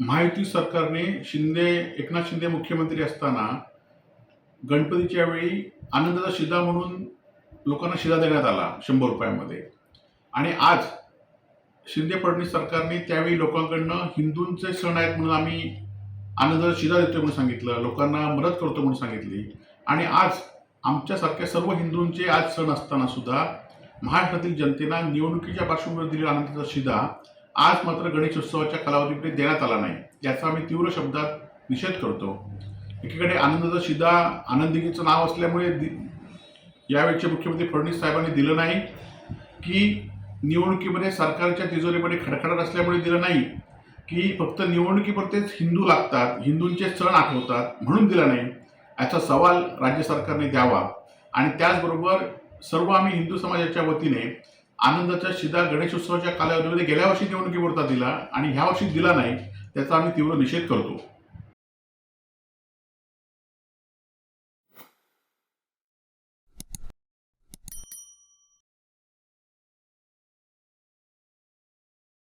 महायुती सरकारने शिंदे एकनाथ शिंदे मुख्यमंत्री असताना गणपतीच्या वेळी आनंदाचा शिदा म्हणून लोकांना शिदा देण्यात आला शंभर रुपयामध्ये. आणि आज शिंदे फडणवीस सरकारने त्यावेळी लोकांकडनं हिंदूंचे सण आहेत म्हणून आम्ही आनंदाचा शिदा देतोय म्हणून सांगितलं लोकांना मदत करतो म्हणून सांगितली. आणि आज आमच्यासारख्या सर्व हिंदूंचे आज सण असताना सुद्धा महाराष्ट्रातील जनतेला निवडणुकीच्या पार्श्वभूमीवर दिलेला आनंदाचा शिदा आज मात्र गणेशोत्सवाच्या कालावधीकडे देण्यात आला नाही याचा आम्ही तीव्र शब्दात निषेध करतो. एकीकडे आनंदाचा शिदा आनंदिनीचं नाव असल्यामुळे दि- यावेळचे मुख्यमंत्री फडणवीस साहेबांनी दिलं नाही की निवडणुकीमध्ये सरकारच्या तिजोरीमध्ये खडखडत असल्यामुळे दिलं नाही की फक्त निवडणुकीपुरतेच हिंदू लागतात हिंदूंचे सण आठवतात म्हणून दिला नाही याचा सवाल राज्य सरकारने द्यावा. आणि त्याचबरोबर सर्व आम्ही हिंदू समाजाच्या वतीने आनंदाचा शिदा गणेशोत्सवाच्या कालावधीमध्ये गेल्या वर्षी निवडणुकीपुरता दिला आणि ह्या वर्षी दिला नाही त्याचा आम्ही तीव्र निषेध करतो.